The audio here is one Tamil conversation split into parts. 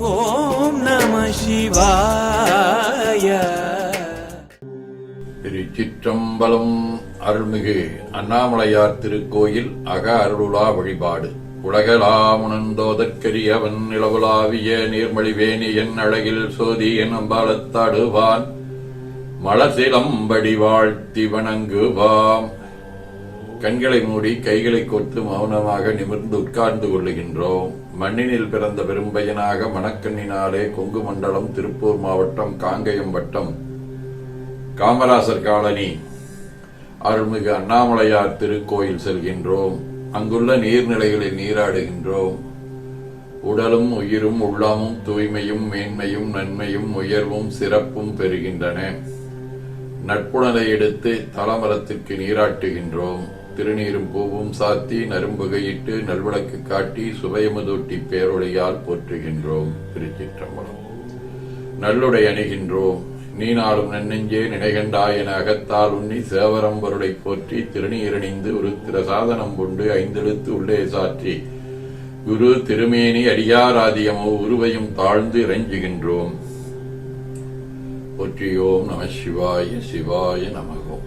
ஓம் நம சிவாய. திருச்சிற்றம்பலம் அருள்மிகு அண்ணாமலையார் திருக்கோயில் அக அருளுலா வழிபாடு. உலகலாமுணந்தோதற்கரியவன் நிலவுலாவிய நீர்மொழிவேணி என் அழகில் சோதி என் அம்பாலத்தாடுவான் மலசிலம்படி வாழ்த்தி வணங்குவாம். கண்களை மூடி கைகளை கோர்த்து மௌனமாக நிமிர்ந்து உட்கார்ந்து கொள்ளுகின்றோம். மண்ணினில் பிறந்த பெரும்பயனாக மணக்கண்ணினாலே கொங்கு மண்டலம் திருப்பூர் மாவட்டம் காங்கயம் வட்டம். காமராசர் காலனி அருள்மிகு அண்ணாமலையார் திருக்கோயில் செல்கின்றோம். அங்குள்ள நீர்நிலைகளில் நீராடுகின்றோம். உடலும் உயிரும் உள்ளமும் தூய்மையும் மேன்மையும் நன்மையும் உயர்வும் சிறப்பும் பெறுகின்றன. நட்புணரை எடுத்து தலமரத்திற்கு நீராட்டுகின்றோம். திருநீரும் பூவும் சாத்தி நரும்புகையிட்டு நல்விளக்கு காட்டி சுபயமுதூட்டி பேரொழியால் போற்றுகின்றோம். திருச்சிற்றம்பலம். நல்லுடை அணிகின்றோம். நீ நாளும் நன்னெஞ்சே நினைகண்டாய் என அகத்தால் உண்ணி சேவரம்பொருளை போற்றி திருநீரணிந்து ஒரு திரசாதனம் கொண்டு ஐந்தெழுத்து உள்ளே சாற்றி. குரு திருமேனி அடியாராதியமோ உருவையும் தாழ்ந்து இறைஞ்சுகின்றோம். போற்றியோம் நம சிவாய சிவாய நமகோம்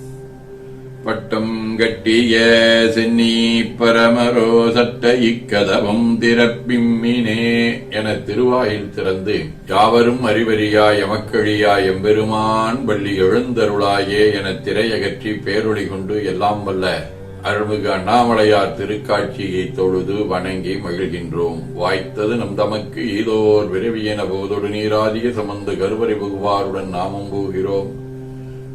பட்டம் கட்டிய சென்னி பரமரோ சட்ட இக்கதவம் திறப்பிம்மினே என திருவாயில் திறந்து யாவரும் அறிவறியாய் எமக்கழியாய் எம்பெருமான் வள்ளி எழுந்தருளாயே என திரையகற்றி பேரொளி கொண்டு எல்லாம் வல்ல அருள்மிகு அண்ணாமலையார் திருக்காட்சியை தொழுது வணங்கி மகிழ்கின்றோம். வாய்த்தது நம் தமக்கு ஈதோர் விரவியன போதொடு நீராதிய சமந்து கருவறை புகுவாருடன் நாமும் போகிறோம்.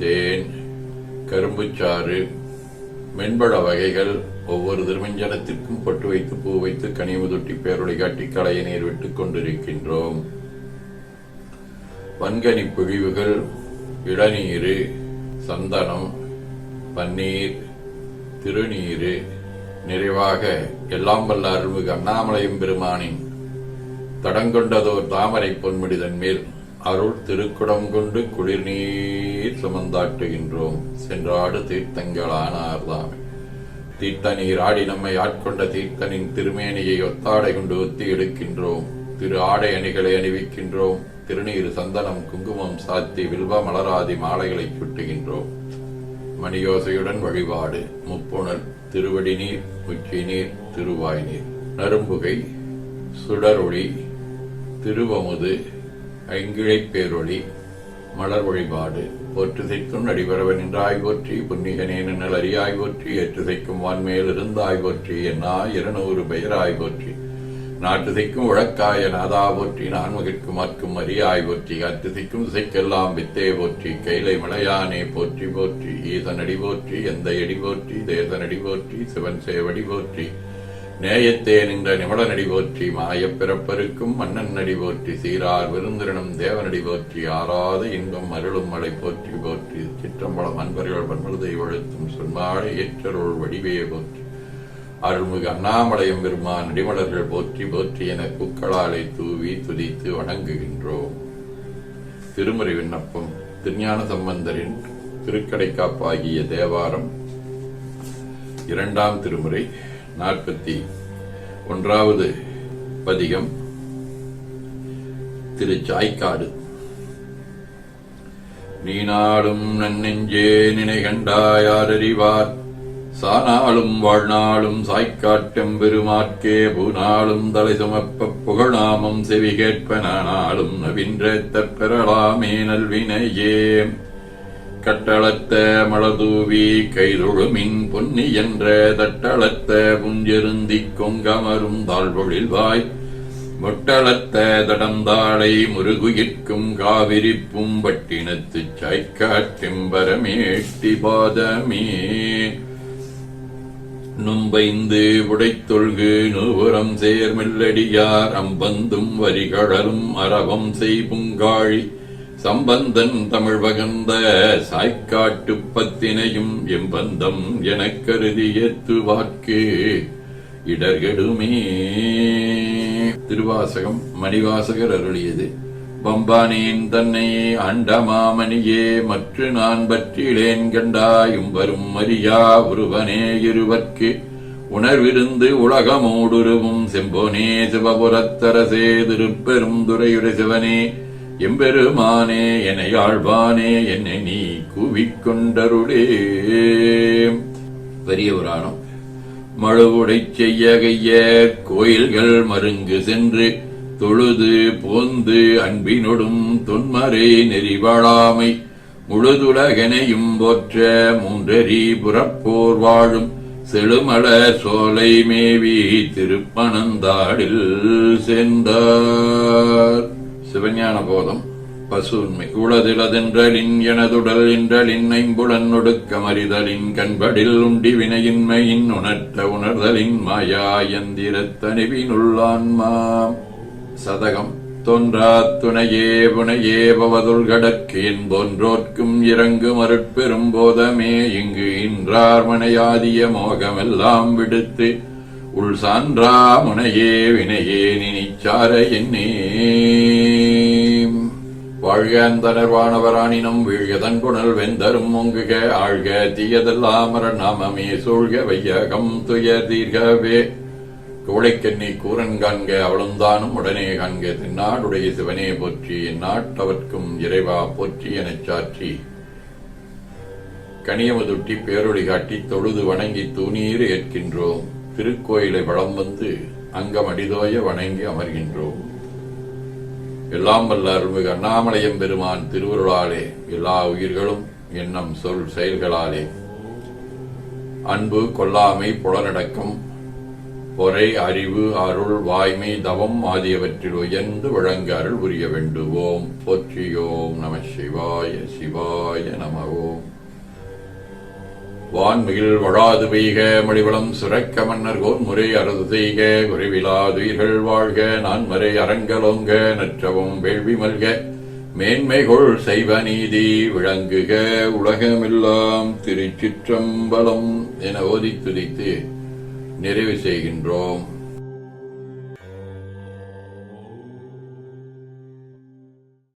தேன் கரும்புச்சாறு மென்பழ வகைகள் ஒவ்வொரு திருமஞ்சனத்திற்கும் பொட்டு வைத்து பூ வைத்து கனிமுதுட்டி பேரொளி காட்டி களைய நீர் விட்டுக் கொண்டிருக்கின்றோம். வன்கனி பொழிவுகள் இளநீர் சந்தனம் பன்னீர் திருநீர் நிறைவாக எல்லாம் வல்ல அருள்மிகு அண்ணாமலையும் பெருமானின் தடங்கொண்டதோர் தாமரை பொன்முடிதன் மேல் அருள் திருக்குடம் கொண்டு குளிர்நீர் சுமந்தாட்டுகின்றோம் சென்றாடு தீர்த்தங்களானார்தாமே தீர்த்த நீராடி ஆடி நம்மை ஆட்கொண்ட தீர்த்தனின் திருமேனியை ஒத்தாடை கொண்டு ஒத்தி எடுக்கின்றோம். திரு ஆடை அணிகளை அணிவிக்கின்றோம். திருநீர் சந்தனம் குங்குமம் சாத்தி வில்வ மலராதி மாலைகளை சுட்டுகின்றோம். மணியோசையுடன் வழிபாடு முப்புணர் திருவடி நீர் உச்சி நீர் திருவாய் நீர் நரும்புகை சுடரொளி திருவமுது ஐங்கிழைப் பேரொழி மலர் வழிபாடு போற்றுதைக்கும் நடிபரவன் என்றாய் போற்றி புன்னிகனேன் நல் அறியாய் போற்றி ஏற்றுதைக்கும் வான்மேல் இருந்தாய் போற்றி என்னா இருநூறு பெயராய் போற்றி. நாட்டுதைக்கும் உழக்காய நாதா போற்றி நான்மகிற்கும் அற்கும் அரியாய் போற்றி அத்துதைக்கும் திசைக்கெல்லாம் வித்தே போற்றி கைலை மலையானே போற்றி போற்றி ஈசனடி போற்றி எந்த எடி போற்றி தேசனடி போற்றி சிவன் சேவடி போற்றி. நேயத்தே நின்ற நிமலனடி போற்றி மாயப் பிறப்பருக்கும் மன்னன் நடி போற்றி சீரார் விருந்திரனும் தேவனடி போற்றி ஆறாத இன்பம் அருளும் மலை போற்றி போற்றி. சிற்றம்பலம் அன்பர்கள் பன்மருதை வழுத்தும் சொன்மாழை ஏற்றருள் வடிவே போற்றி. அருள்மிகு அண்ணாமலையம் பெருமான் நடிமலர்கள் போற்றி போற்றி என பூக்களாலை தூவி துதித்து வணங்குகின்றோம். திருமுறை விண்ணப்பம். திருஞான சம்பந்தரின் திருக்கடைக்காப்பாகிய தேவாரம் இரண்டாம் திருமுறை. நாற்பத்தி ஒன்றாவது பதிகம் திரு சாய்க்காடு. நீனாடும் நன்னெஞ்சே நினை கண்டாயாரறிவார் சானாலும் வாழ்நாளும் சாய்க்காட்டம் பெருமாற்கே பூனாலும் தலை சுமப்ப புகழாமம் செவி கேட்ப நானாலும் நவின்றேத்த பெறலாமே நல்வினையே. கட்டளத்த மலதூவி கைதொழுமின் பொன்னி என்ற தட்டளத்த புஞ்செருந்திக் கொங்கமரும் தாழ்வொழில் வாய். மொட்டளத்த தடந்தாளை முருகுயிர்க்கும் காவிரிப்பும் பட்டினத்துச் சாய்க்காட்டெம்பரமேட்டி பாதமே. நும்பைந்து உடைத்தொழ்கு நூபுரம் சேர்மில்லடியார் அம்பந்தும் வரிகழலும் அரவம் செய்புங்காழி சம்பந்தன் தமிழ் வகந்த சாய்க்காட்டு பத்தினையும் எம்பந்தம் எனக் கருதியத்து வாக்கு. இடர்கெடுமே. திருவாசகம் மணிவாசகர் அருளியது. பம்பானேன் தன்னை அண்டமாமணியே மற்ற நான் பற்றிலேன் கண்டாயும் வரும் மரியா ஒருவனே இருவர்க்கு. உணர்விருந்து உலகமோடுருவும் செம்போனே சிவபுரத்தரசே திருப்பெரும் துறையுடைய சிவனே. எம்பெருமானே என்னை ஆழ்வானே என்னை நீ கூவிக்கொண்டருளே. பெரிய புராணம். மழுவுடைச் செய்ய கைய கோயில்கள் மருங்கு சென்று தொழுது போந்து அன்பினொடும் தொன்மறை நெறிவாழாமை முழுதுலகனையும் போற்ற மூன்றறி புறப்போர் வாழும் செழுமல சோலை மேவி திருப்பனந்தாடில் சென்றார். சிவஞான போதம் பசு உண்மை உளதிலதென்றலின் எனதுடல் என்றலின் ஐம்புலன் ஒடுக்கமறிதலின் கண்படில் உண்டி வினையின்மையின் உணர்த்த உணர்தலின் மாயா எந்திரத்தனிவினுள்ளான்மா சதகம் தோன்றா துணையே புனையே பவதுள்கடற்கு என்போன்றோர்க்கும் இறங்கு அருட்பெரும் போதமே இங்கு இன்றார் மனையாதிய மோகமெல்லாம் விடுத்து உள் சான்றா முனையே வினையே நினைச்சார என்னே வாழ்க அந்தனர் வீழ்கதன் குணல் வெந்தரும் ஒங்குக ஆழ்க தீயதெல்லாமர நாமமே சூழ்க வையகம் துய தீர்கவே. கோழைக்கண்ணி கூரன் காண்க அவளுந்தானும் உடனே காண்க தென்னாடுடைய சிவனே போற்றி எந்நாட்டவர்க்கும் இறைவா போற்றி எனச் சாற்றி. கனியமதுட்டி பேரொழி காட்டி தொழுது வணங்கி தூணீர் ஏற்கின்றோம். திருக்கோயிலை வளம் வந்து அங்கம் அடிதோய வணங்கி அமர்கின்றோம். எல்லாம் வல்ல அருள்மிகு அண்ணாமலையம் பெருமான் திருவருளாலே எல்லா உயிர்களும் எண்ணம் சொல் செயல்களாலே. அன்பு கொல்லாமை புலனடக்கம் பொறை அறிவு அருள் வாய்மை தவம் ஆகியவற்றில் உயர்ந்து வழங்க அருள் புரிய வேண்டுவோம். போற்றியோம் நம சிவாய சிவாய நம ஓம். வான்மிகில் வழாது பெய்க மடிவளம் சுரக்க மன்னர் கோன்முறை அரசு செய்க குறைவிலாதுயிர்கள் வாழ்க நான்மறை அரங்கலோங்க நற்றவும் வேள்வி மல்க. மேன்மைகொள் செய்வ நீதி விளங்குக உலகமெல்லாம் திருச்சிற்றம்பலம் என ஓதி துதித்து நிறைவு செய்கின்றோம்.